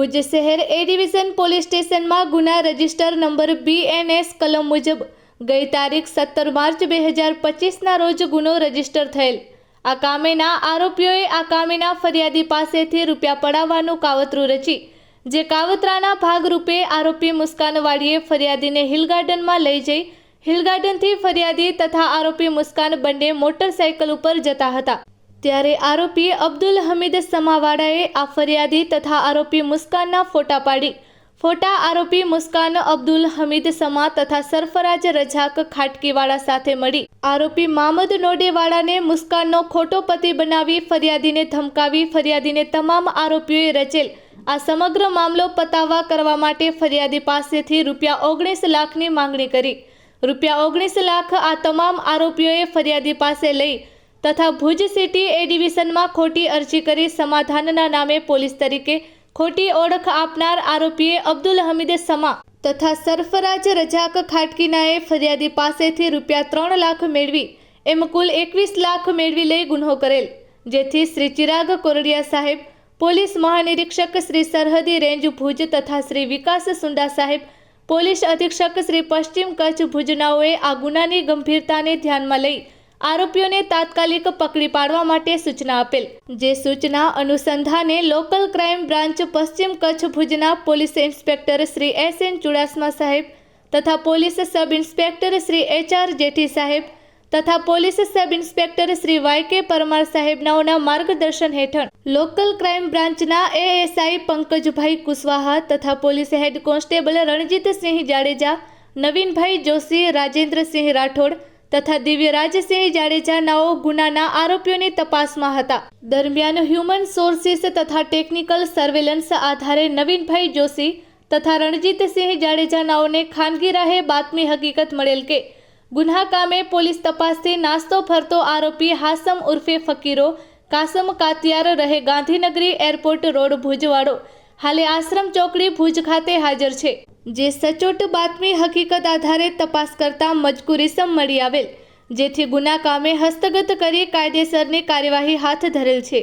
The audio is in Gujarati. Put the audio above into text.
ભુજ શહેર એ ડિવિઝન પોલીસ સ્ટેશનમાં ગુના રજિસ્ટર નંબર બીએનએસ કલમ મુજબ ગઈ તારીખ સત્તર માર્ચ બે હજાર પચીસના રોજ ગુનો રજિસ્ટર થયેલ. આ કામેના આરોપીઓએ આ કામેના ફરિયાદી પાસેથી રૂપિયા પડાવવાનું કાવતરું રચી, જે કાવતરાના ભાગરૂપે આરોપી મુસ્કાનવાડીએ ફરિયાદીને હિલ ગાર્ડનમાં લઈ જઈ, હિલ ગાર્ડનથી ફરિયાદી તથા આરોપી મુસ્કાન બંને મોટરસાયકલ ઉપર જતા હતા. ત્યારે આરોપી અબ્દુલ હમીદ સમાવાડાએ આ ફરિયાદી તથા આરોપી મુસ્કાનના ફોટા પાડી. ફોટા આરોપી મુસ્કાન અબ્દુલ હમીદ સમા તથા સરફરાજ રજાક ખાટકીવાળા સાથે મળી. આરોપી મામદ નોડેવાળાને મુસ્કાનનો ખોટો પતિ બનાવી ફરિયાદીને ધમકાવી ફરિયાદીને તમામ આરોપીઓએ રચેલ. આ સમગ્ર મામલો પતાવવા કરવા માટે ફરિયાદી પાસેથી રૂપિયા ઓગણીસ લાખની માંગણી કરી. રૂપિયા ઓગણીસ લાખ આ તમામ આરોપીઓએ ફરિયાદી પાસે લઈ તથા ભુજ સિટી એ ડિવિઝનમાં ખોટી અરજી કરી સમાધાનના નામે પોલીસ તરીકે ખોટી ઓળખ આપનાર આરોપીએ અબ્દુલ હમીદે સમા તથા સરફરાજ રજાક ખાટકીનાએ ફરિયાદી પાસેથી રૂપિયા ત્રણ લાખ મેળવી એમ કુલ એકવીસ લાખ મેળવી લઈ ગુન્હો કરેલ. જેથી શ્રી ચિરાગ કોરડિયા સાહેબ, પોલીસ મહાનિરીક્ષક શ્રી સરહદી રેન્જ ભુજ તથા શ્રી વિકાસ સુંડા સાહેબ, પોલીસ અધિક્ષક શ્રી પશ્ચિમ કચ્છ ભુજનાઓએ આ ગુનાની ગંભીરતાને ધ્યાનમાં લઈ આરોપીઓને તાત્કાલિક પકડી પાડવા માટે સૂચના આપેલ. જે સૂચના અનુસંધાને લોકલ ક્રાઇમ બ્રાન્ચ પશ્ચિમ કચ્છ ભુજના police inspector Shri S N Chudasama saheb તથા police sub inspector Shri H R Jethi saheb તથા police sub inspector Shri Y K Parmar સાહેબનાઓના માર્ગદર્શન હેઠળ લોકલ ક્રાઇમ બ્રાન્ચના એએસઆઈ પંકજભાઈ કુશવાહા તથા police head constable Ranjitsinh Jadeja, Navinbhai Joshi, Rajendrasinh Rathod તથા દિવ્યરાજસિંહ જાડેજા નવો ગુનાના આરોપીઓની તપાસમાં હતા. દરમિયાન હ્યુમન સોર્સિસ તથા ટેકનિકલ સર્વેલન્સ આધારે નવીનભાઈ જોશી તથા રણજીતસિંહ જાડેજા નાઓને ખાનગી રાહે બાતમી હકીકત મળેલ કે ગુન્હા કામે પોલીસ તપાસથી નાસ્તો ફરતો આરોપી હાસમ ઉર્ફે ફકીરો, કાસમ કાતિયાર રહે ગાંધીનગરી એરપોર્ટ રોડ ભુજવાડો હાલે આશ્રમ ચોકડી ભુજ ખાતે હાજર છે. જે સચોટ બાતમી હકીકત આધારે તપાસ કરતા મજકૂરીસમ મળી આવેલ, જેથી ગુના કામે હસ્તગત કરી કાયદેસરની કાર્યવાહી હાથ ધરેલ છે.